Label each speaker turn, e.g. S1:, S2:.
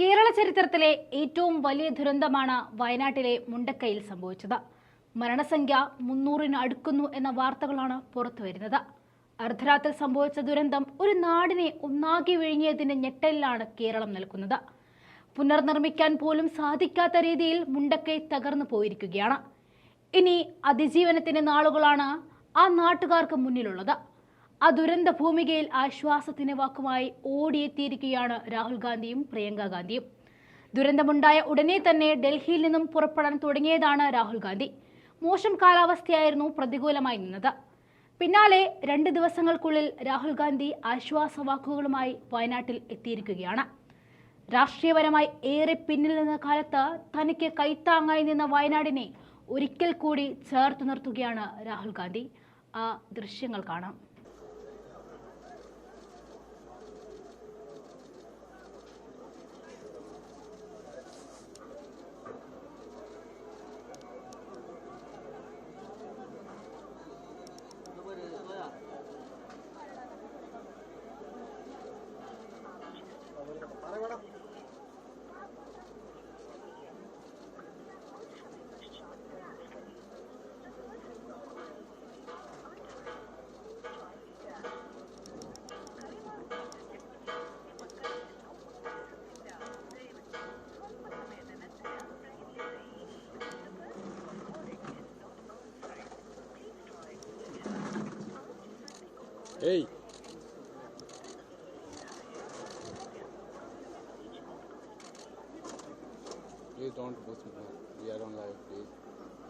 S1: കേരള ചരിത്രത്തിലെ ഏറ്റവും വലിയ ദുരന്തമാണ് വയനാട്ടിലെ മുണ്ടക്കയിൽ സംഭവിച്ചത്. മരണസംഖ്യ മുന്നൂറിന് അടുക്കുന്നു എന്ന വാർത്തകളാണ് പുറത്തു വരുന്നത് അർദ്ധരാത്രി സംഭവിച്ച ദുരന്തം ഒരു നാടിനെ ഒന്നാകെ വിഴുങ്ങിയതിന്റെ ഞെട്ടലിലാണ് കേരളം നൽകുന്നത് പുനർനിർമ്മിക്കാൻ പോലും സാധിക്കാത്ത രീതിയിൽ മുണ്ടക്കൈ തകർന്നു പോയിരിക്കുകയാണ്. ഇനി അതിജീവനത്തിന്റെ നാളുകളാണ് ആ നാട്ടുകാർക്ക് മുന്നിലുള്ളത്. ആ ദുരന്ത ഭൂമികയിൽ ആശ്വാസത്തിന് വാക്കുമായി ഓടിയെത്തിയിരിക്കുകയാണ് രാഹുൽ ഗാന്ധിയും പ്രിയങ്ക ഗാന്ധിയും. ദുരന്തമുണ്ടായ ഉടനെ തന്നെ ഡൽഹിയിൽ നിന്നും പുറപ്പെടാൻ തുടങ്ങിയതാണ് രാഹുൽ ഗാന്ധി. മോശം കാലാവസ്ഥയായിരുന്നു പ്രതികൂലമായി നിന്നത്. പിന്നാലെ രണ്ട് ദിവസങ്ങൾക്കുള്ളിൽ രാഹുൽ ഗാന്ധി ആശ്വാസവാക്കുകളുമായി വയനാട്ടിൽ എത്തിയിരിക്കുകയാണ്. രാഷ്ട്രീയപരമായി ഏറെ പിന്നിൽ നിന്ന കാലത്ത് തനിക്ക് കൈത്താങ്ങായി നിന്ന വയനാടിനെ ഒരിക്കൽ കൂടി ചേർത്ത് നിർത്തുകയാണ് രാഹുൽ ഗാന്ധി. ആ ദൃശ്യങ്ങൾ കാണാം.
S2: agora. Ei! Please don't push me. We are on live, please.